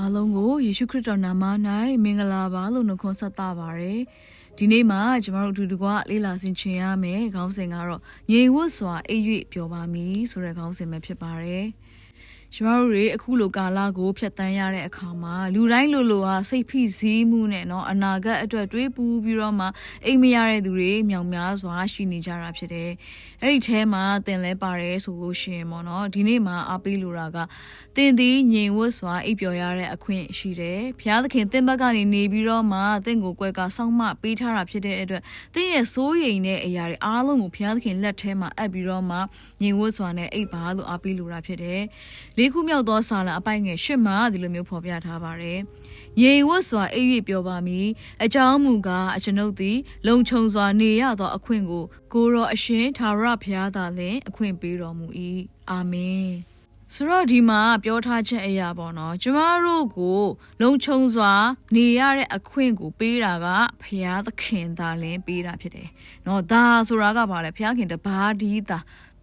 အားလုံးကိုယေရှုခရစ်တော်နာမ၌မင်္ဂလာပါလို့နှုတ်ခွန်းဆက်သပါရယ်ဒီနေ့မှာကျမတို့အတူတကွလေးလာဆင်ခြင်ရမယ်ခေါင်းစဉ်ကတော့ငြိမ်ဝတ်စွာအိပ်၍ပျော်ပါမည်ဆိုတဲ့ခေါင်းစဉ်ပဲဖြစ်ပါတယ် ကျမတို့တွေအခုလိုကာလကိုဖျက်ဆီးရတဲ့အခါမှာလူတိုင်းလိုလိုဟာစိတ်ဖိစီးမှုနဲ့เนาะအနာဂတ်အတွက်တွေးပူးပြီးတော့မှအိမ်မရတဲ့သူတွေမြောင်များစွာရှိနေကြတာဖြစ်တယ်။အဲ့ဒီထဲမှာတင်လဲပါတယ်ဆိုလို့ရှိရင်ပေါ့เนาะဒီနေ့မှာအားပေးလိုတာကတင်သည်ငြိမ်ဝတ်စွာအိပ်ပျော်ရတဲ့အခွင့်ရှိတယ်။ဘုရားသခင်တင့်ဘက်ကနေနေပြီးတော့မှတင့်ကိုကွယ်ကစောင့်မပေးထားတာဖြစ်တဲ့အတွက်တင့်ရဲ့စိုးရိမ်တဲ့အရာတွေအားလုံးကိုဘုရားသခင်လက်ထဲမှာအပ်ပြီးတော့မှငြိမ်ဝတ်စွာနဲ့အိပ်ပါလို့အားပေးလိုတာဖြစ်တယ်။ လေးခုမြောက်သောဆာလအပိုင်ငယ်ရှစ်မှာဒီလိုမျိုးဖော်ပြထားပါတယ်။ရေဝတ်စွာအိပ်၍ပြောပါမည်။အကြောင်းမူကားအကျွန်ုပ်သည် လုံခြုံစွာနေရသောအခွင့်ကို ကိုရောအရှင်သာရဘုရားသာလျှင်အခွင့်ပေးတော်မူ၏။အာမင်။ဆိုတော့ဒီမှာပြောထားချက်အရာပေါ့နော်ကျမတို့ကို လုံခြုံစွာ နေရတဲ့အခွင့်ကိုပေးတာကဘုရားသခင်သာလင်းပေးတာဖြစ်တယ်။နော်ဒါဆိုတာကဘာလဲဘုရားခင်တပါးဒီသာ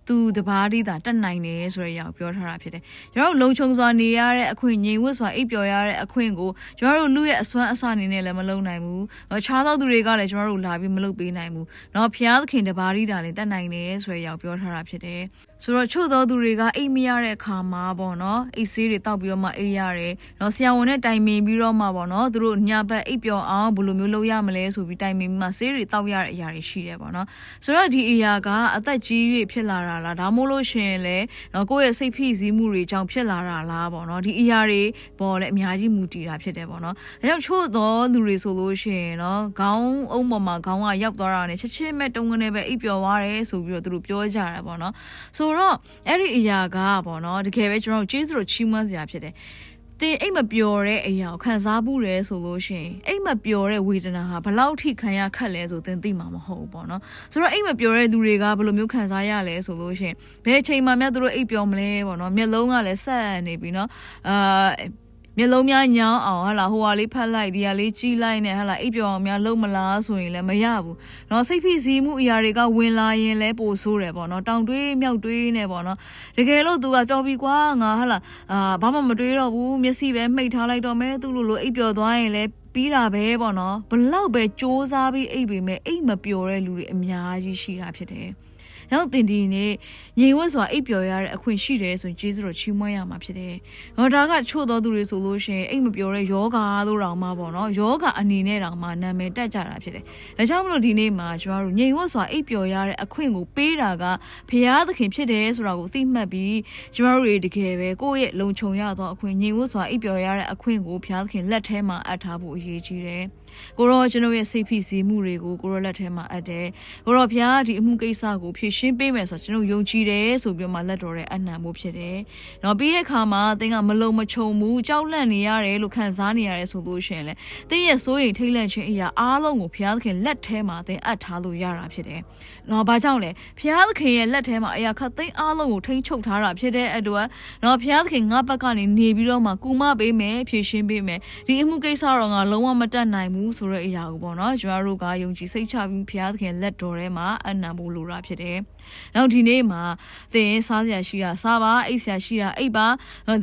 သူတပါးဒီသာတက်နိုင်တယ်ဆိုတဲ့အရာကိုပြောထားတာဖြစ်တယ်။ကျွန်တော်တို့လုံခြုံစွာနေရတဲ့အခွင့်ငြိမ်ဝတ်စွာအိပ်ပျော်ရတဲ့အခွင့်ကိုကျွန်တော်တို့လူရဲ့အစွမ်းအစအနေနဲ့လည်းမလုပ်နိုင်ဘူး။နော်ခြားသောသူတွေကလည်းကျွန်တော်တို့လာပြီးမလုပ်ပေးနိုင်ဘူး။နော်ဘုရားသခင်တပါးဒီသာလည်းတက်နိုင်တယ်ဆိုတဲ့အရာကိုပြောထားတာဖြစ်တယ်။ဆိုတော့ချို့သောသူတွေကအိပ်မရတဲ့အခါမှာပေါ့နော်အိပ်ဆေးတွေတောက်ပြီးတော့မှအိပ်ရတယ်။နော်ဆရာဝန်နဲ့တိုင်ပင်ပြီးတော့မှပေါ့နော်သူတို့ညဘက်အိပ်ပျော်အောင်ဘယ်လိုမျိုးလုပ်ရမလဲဆိုပြီးတိုင်ပင်ပြီးမှဆေးတွေတောက်ရတဲ့အရာတွေရှိတယ်ပေါ့နော်။ဆိုတော့ဒီအရာကအသက်ကြီး၍ဖြစ်လာတာလားဒါမှမဟုတ်လို့ရှိရင်လည်းနော်ကိုယ့်ရဲ့စိတ်ဖိစီးမှုတွေကြောင့်ဖြစ်လာတာလားပေါ့နော်ဒီအရာတွေပေါ်လည်းအများကြီးမူတည်တာဖြစ်တယ်ပေါ့နော်။ဒါကြောင့်ချို့သောသူတွေဆိုလို့ရှိရင်နော်ခေါင်းအုံးပေါ်မှာခေါင်းကရောက်သွားတာနဲ့ချက်ချင်းမဲ့တုံးကနေပဲအိပ်ပျော်သွားတယ်ဆိုပြီးတော့သူတို့ပြောကြတာပေါ့နော်။ဆိုတော့အဲ့ဒီအရာကပေါ့နော်တကယ်ပဲကျွန်တော်တို့ကျေးဇူးတော်ချီးမွမ်းစရာဖြစ်တယ်တင်အိတ်မပျော်တဲ့အရာကိုခံစားမှုတယ်ဆိုလို့ရှိရင်အိတ်မပျော်တဲ့ဝေဒနာဟာဘလောက်ထိခံရခက်လဲဆိုတင်သိမှာမဟုတ်ဘူးပေါ့နော်ဆိုတော့အိတ်မပျော်တဲ့သူတွေကဘယ်လိုမျိုးခံစားရလဲဆိုလို့ရှိရင်ဘယ်အချိန်မှမြတ်သူတို့အိတ်ပျော်မလဲပေါ့နော်မျက်လုံးကလည်းဆက်နေပြီနော်အာ မျက်လုံးများညောင်းအောင်ဟာလာဟိုဟာလေးဖတ်လိုက်ဒီဟာလေးကြီးလိုက်နဲ့ဟာလာအိပ်ပျော်အောင်များလုံးမလားဆိုရင်လည်းမရဘူးเนาะစိတ်ဖိစီးမှုအရာတွေကဝင်လာရင်လည်းပိုဆိုးတယ်ပေါ့เนาะတောင်တွေးမြောက်တွေးနဲ့ပေါ့เนาะတကယ်လို့သူကတော်ပြီကွာငါဟာလာအာဘာမှမတွေးတော့ဘူးမျက်စိပဲမှိတ်ထားလိုက်တော့မဲသူ့လိုလိုအိပ်ပျော်သွားရင်လည်းပြီးတာပဲပေါ့နော်ဘလောက်ပဲစ조사ပြီးအိပ်ပေမဲ့အိပ်မပျော်တဲ့လူတွေအများကြီးရှိတာဖြစ်တယ်။ နောက်တင်ဒီနေ့ငြိမ်ဝတ်စွာအိပ်ပျော်ရတဲ့အခွင့်ရှိတယ်ဆိုရင်ကျေးဇူးတော်ချီးမွမ်းရမှာဖြစ်တယ်။ဟောဒါကချို့သောသူတွေဆိုလို့ရှိရင်အိပ်မပျော်တဲ့ယောဂါလို့တောင်မှပေါ့နော်။ယောဂါအနေနဲ့တောင်မှနာမည်တက်ကြတာဖြစ်တယ်။ဒါကြောင့်မလို့ဒီနေ့မှာကျွန်တော်တို့ငြိမ်ဝတ်စွာအိပ်ပျော်ရတဲ့အခွင့်ကိုပေးတာကဘုရားသခင်ဖြစ်တယ်ဆိုတာကိုသိမှတ်ပြီးကျွန်တော်တို့တွေတကယ်ပဲကိုယ့်ရဲ့လုံခြုံရသောအခွင့်ငြိမ်ဝတ်စွာအိပ်ပျော်ရတဲ့အခွင့်ကိုဘုရားသခင်လက်ထဲမှာအပ်ထားဖို့အရေးကြီးတယ်။ကိုရောကျွန်တော်ရဲ့စိတ်ဖိစီးမှုတွေကိုကိုရောလက်ထဲမှာအပ်တယ်ကိုရောဘုရားဒီအမှုကိစ္စကိုဖြေရှင်းပေးမယ်ဆိုတော့ကျွန်တော်ယုံကြည်တယ်ဆိုပြီးမှလက်တော်တဲ့အနံ့မှုဖြစ်တယ်။နော်ပြီးတဲ့အခါမှာသင်ကမလုံမချုံဘူးကြောက်လန့်နေရတယ်လို့ခံစားနေရတယ်ဆိုလို့ရှိရင်လေသင်ရဲ့စိုးရိမ်ထိတ်လန့်ခြင်းအရာအားလုံးကိုဘုရားသခင်လက်ထဲမှာသင်အပ်ထားလို့ရတာဖြစ်တယ်။နော်ဘာကြောင့်လဲဘုရားသခင်ရဲ့လက်ထဲမှာအရာခတ်သိမ်းအားလုံးကိုထိန်းချုပ်ထားတာဖြစ်တဲ့အတွက်နော်ဘုရားသခင်ငါဘက်ကနေနေပြီးတော့မှကူမပေးမယ်ဖြေရှင်းပေးမယ်ဒီအမှုကိစ္စတော့ငါလုံးဝမတတ်နိုင်ဘူးဆိုတဲ့အရာကိုပေါ့နော်ကျွန်တော်တို့ကယုံကြည်စိတ်ချပြီးဘုရားသခင်လက်တော်ထဲမှာအနံဖို့လိုတာဖြစ်တယ်။နောက်ဒီနေ့မှာသင်စားစရာရှိတာစားပါအိတ်စရာရှိတာအိတ်ပါ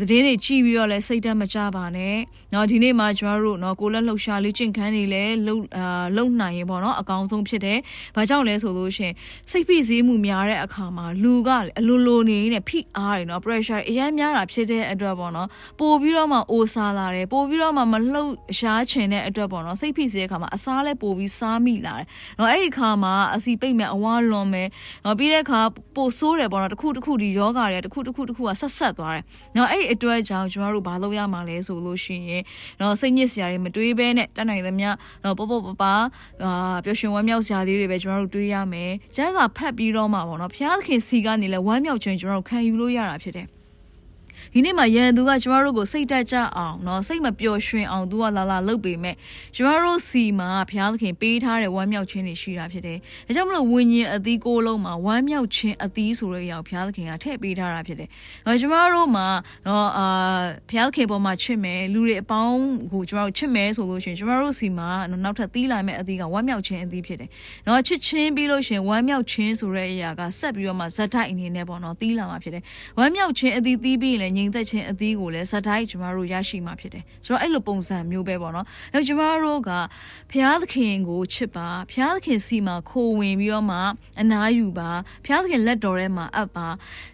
သတင်းတွေကြည့်ပြီးတော့လဲစိတ်တက်မကြပါနဲ့။နောက်ဒီနေ့မှာကျွန်တော်တို့နော်ကိုလက်လှုပ်ရှားလေးကျင့်ခန်းနေလဲလှုပ်အာလှုပ်နိုင်ရင်ပေါ့နော်အကောင်းဆုံးဖြစ်တယ်။ဘာကြောင့်လဲဆိုလို့ရှင်စိတ်ဖိစီးမှုများတဲ့အခါမှာလူကလေအလိုလိုနေနေဖိအားတွေနော် pressure အများများတာဖြစ်တဲ့အတွက်ပေါ့နော်ပို့ပြီးတော့မှအိုစားလာတယ်ပို့ပြီးတော့မှမလှုပ်ရှားချင်တဲ့အတွက်ပေါ့နော်စိတ်ဖိစီးတဲ့အခါမှာအစားလဲပို့ပြီးစားမိလာတယ်။နော်အဲ့ဒီခါမှာအစီပိတ်မဲ့အဝါလွန်မဲ့နော်ပြီးတဲ့အခါပို့ဆိုးတယ်ပေါ့နော်တစ်ခုတစ်ခုဒီယောဂါတွေတစ်ခုတစ်ခုတစ်ခုကဆက်ဆက်သွားတယ်။နော်အဲ့ဒီအတွက်ကြောင့်ကျမတို့ဘာလုပ်ရမှာလဲဆိုလို့ရှိရင်နော်စိတ်ညစ်စရာတွေမတွေးဘဲနဲ့တတ်နိုင်သမျှနော်ပေါ့ပေါ့ပပအာပျော်ရွှင်ဝမ်းမြောက်စရာလေးတွေပဲကျမတို့တွေးရမယ်။ကျန်းစာဖတ်ပြီးတော့မှပေါ့နော်ဖျားသခင်စီကနေလဲဝမ်းမြောက်ခြင်းကျမတို့ခံယူလို့ရတာဖြစ်တယ်။ ဒီနေ့မှာရန်သူကကျမတို့ကိုစိတ်တက်ကြအောင်เนาะစိတ်မပျော်ရွှင်အောင်သူကလာလာလုပ်ပေမဲ့ကျမတို့စီမှာဘုရားသခင်ပေးထားတဲ့ဝမ်းမြောက်ခြင်းတွေရှိတာဖြစ်တယ်။ဒါကြောင့်မလို့ဝိညာဉ်အသီးကိုလုံးမှာဝမ်းမြောက်ခြင်းအသီးဆိုတဲ့အရာဘုရားသခင်ကထည့်ပေးထားတာဖြစ်တယ်။အဲကျမတို့မှာเนาะအာဘုရားသခင်ပေါ်မှာချစ်မယ်လူတွေအပေါင်းကိုကျမတို့ချစ်မယ်ဆိုလို့ရှိရင်ကျမတို့စီမှာနောက်ထပ်သီးလာမယ့်အသီးကဝမ်းမြောက်ခြင်းအသီးဖြစ်တယ်။เนาะချစ်ချင်းပြီးလို့ရှိရင်ဝမ်းမြောက်ခြင်းဆိုတဲ့အရာကဆက်ပြီးတော့မှဇက်တိုက်အနေနဲ့ပေါ့เนาะသီးလာမှာဖြစ်တယ်။ဝမ်းမြောက်ခြင်းအသီးသီးပြီးရင် ငြိမ်သက်ခြင်းအသီးကိုလည်းဇက်တိုင်းကျမတို့ရရှိမှာဖြစ်တယ်ဆိုတော့အဲ့လိုပုံစံမျိုးပဲပေါ့နော်အဲကျမတို့ကဖျားသခင်ကိုချစ်ပါဖျားသခင်စီမှာခိုဝင်ပြီးတော့မှအနာယူပါဖျားသခင်လက်တော်ထဲမှာအပ်ပါ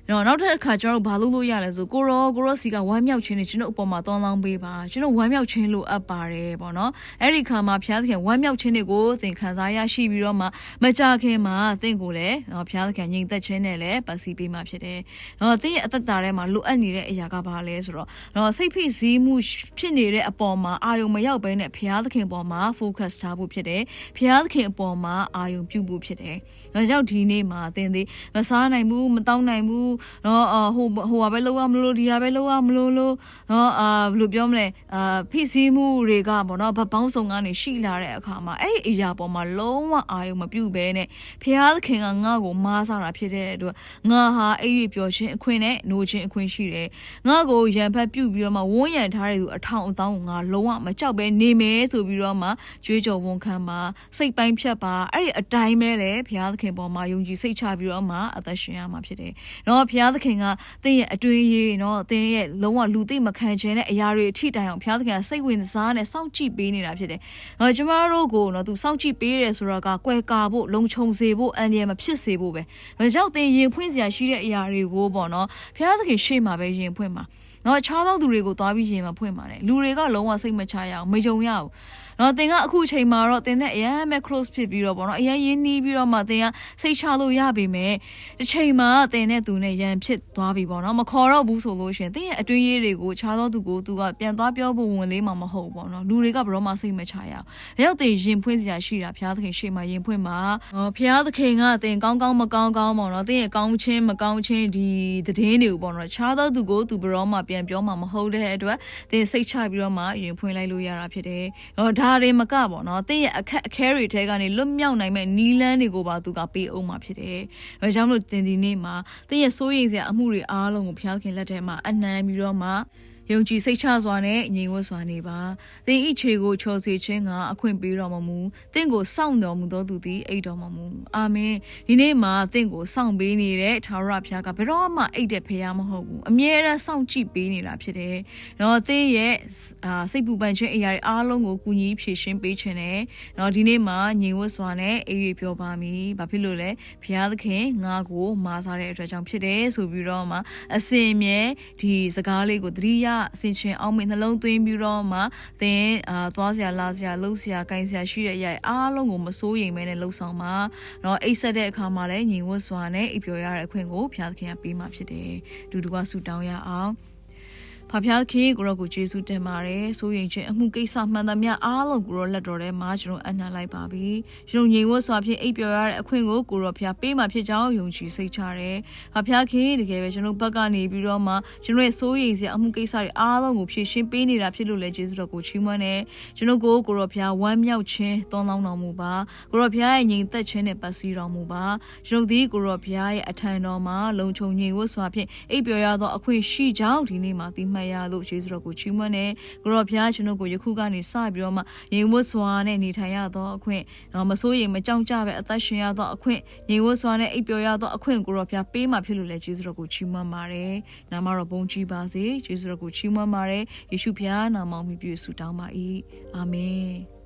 တော့နောက်ထပ်တစ်ခါကျမတို့ဘာလုပ်လို့ရလဲဆိုကိုရောကိုရောစီကဝမ်းမြောက်ခြင်းနဲ့ကျွန်တော်အပေါ်မှာတောင်းလောင်းပေးပါကျွန်တော်ဝမ်းမြောက်ခြင်းလိုအပ်ပါတယ်ပေါ့နော်အဲ့ဒီခါမှာဖျားသခင်ဝမ်းမြောက်ခြင်းတွေကိုသင်ခံစားရရှိပြီးတော့မှမကြခင်မှာသင်ကိုလည်းဖျားသခင်ငြိမ်သက်ခြင်းနဲ့လည်းပတ်စည်းပေးမှာဖြစ်တယ်။တော့သင်ရဲ့အသက်တာထဲမှာလိုအပ်နေတဲ့အရာကဘာလဲဆိုတော့တော့စိတ်ဖိစီးမှုဖြစ်နေတဲ့အပေါ်မှာအာယုံမရောက်ဘဲနဲ့ဘုရားသခင်ပေါ်မှာ focus ထားဖို့ဖြစ်တယ်။ဘုရားသခင်အပေါ်မှာအာယုံပြုဖို့ဖြစ်တယ်။ဒါကြောင့်ဒီနေ့မှာသင်သည်မစားနိုင်ဘူးမတောင်းနိုင်ဘူးတော့ဟိုဟိုဟာပဲလုပ်ရမလို့ဒီဟာပဲလုပ်ရမလို့လို့တော့အာဘယ်လိုပြောမလဲအာဖိစီးမှုတွေကပေါ့နော်ဗပေါင်းဆောင်ကနေရှိလာတဲ့အခါမှာအဲ့ဒီအရာပေါ်မှာလုံးဝအာယုံမပြုတ်ဘဲနဲ့ဘုရားသခင်ကငါ့ကိုမားစားတာဖြစ်တဲ့အတွက်ငါဟာအဲ့ဒီပျော်ခြင်းအခွင့်နဲ့နိုးခြင်းအခွင့်ရှိတယ်ငါ့ကိုရံဖက်ပြုတ်ပြီးတော့မှဝန်းရံထားတဲ့သူအထောင်အသောင်းကိုငါလုံးဝမကြောက်ပဲနေမယ်ဆိုပြီးတော့မှကြွေးကြော်ဝန်ခံပါစိတ်ပိုင်းဖြတ်ပါအဲ့ဒီအတိုင်းပဲလေဘုရားသခင်ပေါ်မှာယုံကြည်စိတ်ချပြီးတော့မှအသက်ရှင်ရမှာဖြစ်တယ်နော်ဘုရားသခင်ကသင်ရဲ့အတွင်းရေးနော်သင်ရဲ့လုံးဝလူသိမခံခြင်းတဲ့အရာတွေအထိတိုင်အောင်ဘုရားသခင်ကစိတ်ဝင်စားနဲ့စောင့်ကြည့်ပေးနေတာဖြစ်တယ်နော်ကျမတို့ကိုနော်သူစောင့်ကြည့်ပေးတယ်ဆိုတော့ကကွယ်ကာဖို့လုံခြုံစေဖို့အန်ဒီရမဖြစ်စေဖို့ပဲဒါကြောင့်သင်ရင်ဖွင့်စရာရှိတဲ့အရာတွေကိုပေါ့နော်ဘုရားသခင်ရှေ့မှာပဲရင်ဖွင့်ပါနော်ခြားသောသူတွေကိုသွားပြီးရင်မှာဖွင့်ပါတယ်လူတွေကလုံးဝစိတ်မချရအောင်မယုံရအောင်နော်တင်ကအခုချိန်မှာတော့တင်တဲ့အရန်မဲ့ close ဖြစ်ပြီးတော့ပေါ့နော်အရန်ရင်းနှီးပြီးတော့မှတင်ကစိတ်ချလို့ရပေမဲ့တစ်ချိန်မှာတင်တဲ့သူနဲ့ရန်ဖြစ်သွားပြီပေါ့နော်မခေါ်တော့ဘူးဆိုလို့ရှင်တင်ရဲ့အတွင်းရေးတွေကိုခြားသောသူကိုသူကပြန်သွားပြောဖို့ဝင်လေးမှမဟုတ်ဘူးပေါ့နော်လူတွေကဘယ်တော့မှစိတ်မချရအောင်ရောက်တင်ရင်ဖွင့်စရာရှိတာဘုရားသခင်ရှေ့မှာရင်ဖွင့်ပါနော်ဘုရားသခင်ကတင်ကောင်းကောင်းမကောင်းကောင်းပေါ့နော်တင်ရဲ့ကောင်းချင်းမကောင်းချင်းဒီသတင်းတွေကိုပေါ့နော်ခြားသောသူကိုသူဘယ်တော့မှပြန်ပြောမှာမဟုတ်တဲ့အတွက်တင်စိတ်ချပြီးတော့မှရင်ဖွင့်လိုက်လို့ရတာဖြစ်တယ်ဟောဒါတွေမကပေါ့နော်တင်းရဲ့အခက်အခဲတွေထဲကနေလွတ်မြောက်နိုင်မဲ့နီလန်းတွေကိုပါသူကပေးအောင်မှာဖြစ်တယ်။ဒါကြောင့်မလို့တင်ဒီနေ့မှာတင်းရဲ့စိုးရိမ်စရာအမှုတွေအားလုံးကိုဘုရားခင်လက်ထဲမှာအနံပြီးတော့မှ ယုံကြည်စိတ်ချစွာနဲ့ညီဝတ်စွာနေပါသင်ဤခြေကိုချော်စေခြင်းကအခွင့်ပေးတော်မမူသင်ကိုစောင့်တော်မူသောသူသည်အိတ်တော်မမူအာမင်ဒီနေ့မှာသင်ကိုစောင့်ပေးနေတဲ့ထာဝရဘုရားကဘယ်တော့မှအိတ်တဲ့ဖခင်မဟုတ်ဘူးအမြဲတမ်းစောင့်ကြည့်ပေးနေတာဖြစ်တယ်နော်သင်ရဲ့အာစိတ်ပူပန်ခြင်းအရာတွေအားလုံးကိုကူညီဖြည့်ရှင်းပေးခြင်းနဲ့နော်ဒီနေ့မှာညီဝတ်စွာနဲ့အေးရပြောပါမည်ဘာဖြစ်လို့လဲဘုရားသခင်ငါကိုမာစားတဲ့အတွက်ကြောင့်ဖြစ်တယ်ဆိုပြီးတော့မှအစင်မြဲဒီစကားလေးကိုသတိရဆင်ရှင်အောင်မေနှလုံးသွင်းပြီးတော့မှသင်အာသွားစရာလာစရာလှုပ်စရာ၊ကင်စရာရှိတဲ့အရာအားလုံးကိုမစိုးရိမ်မဲနဲ့လှုပ်ဆောင်ပါ။နော်အိတ်ဆက်တဲ့အခါမှာလည်းညီဝတ်စွာနဲ့အိပ်ပျော်ရတဲ့အခွင့်ကိုဘုရားသခင်ကပေးမှဖြစ်တယ်။ဒူဒူကဆူတောင်းရအောင်။ ဖဖျားခေကိုရောကိုကျေးဇူးတင်ပါတယ်ဆိုရင်ချင်းအမှုကိစ္စမှန်သမျှအားလုံးကိုရောလက်တော်ထဲမှာကျွန်တော်အနှံလိုက်ပါပြီကျွန်တော်ငြိမ်ဝတ်စွာဖြင့်အိပ်ပျော်ရတဲ့အခွင့်ကိုကိုရောဖျားပေးမှဖြစ်ကြောင်းယုံကြည်စိတ်ချတယ်ဖဖျားခေတကယ်ပဲကျွန်တော်ဘက်ကနေပြီးတော့မှကျွန်တော်ရဲ့စိုးရိမ်စရာအမှုကိစ္စတွေအားလုံးကိုဖြည့်ရှင်းပေးနေတာဖြစ်လို့လည်းကျေးဇူးတော်ကိုချီးမွမ်းတယ်ကျွန်တော်ကိုကိုရောဖျားဝမ်းမြောက်ခြင်းတောင်းလောင်းတော်မူပါကိုရောဖျားရဲ့ငြိမ်သက်ခြင်းနဲ့ပတ်စည်းတော်မူပါကျွန်တော်ဒီကိုရောဖျားရဲ့အထံတော်မှာလုံခြုံငြိမ်ဝတ်စွာဖြင့်အိပ်ပျော်ရသောအခွင့်ရှိကြောင်းဒီနေ့မှာသိမှတ်ရလို့ကျေးဇူးတော်ကိုချီးမွမ်းတယ်ကိုရောဖျားကျွန်တော်ကိုယခုကနေစပြီးတော့မှငြိမ်ဝတ်စွာနဲ့နေထိုင်ရသောအခွင့်မစိုးရိမ်မကြောက်ကြပဲအသက်ရှင်ရသောအခွင့်ငြိမ်ဝတ်စွာနဲ့အိပ်ပျော်ရသောအခွင့်ကိုရောဖျားပေးမှဖြစ်လို့လည်းကျေးဇူးတော်ကိုချီးမွမ်းပါတယ်နာမတော်ဘုန်းကြီးပါစေကျေးဇူးတော်ကိုချီးမွမ်းပါတယ်ယေရှုဖျားနာမအောင်မြှုပ်ဆုတောင်းပါ၏အာမင်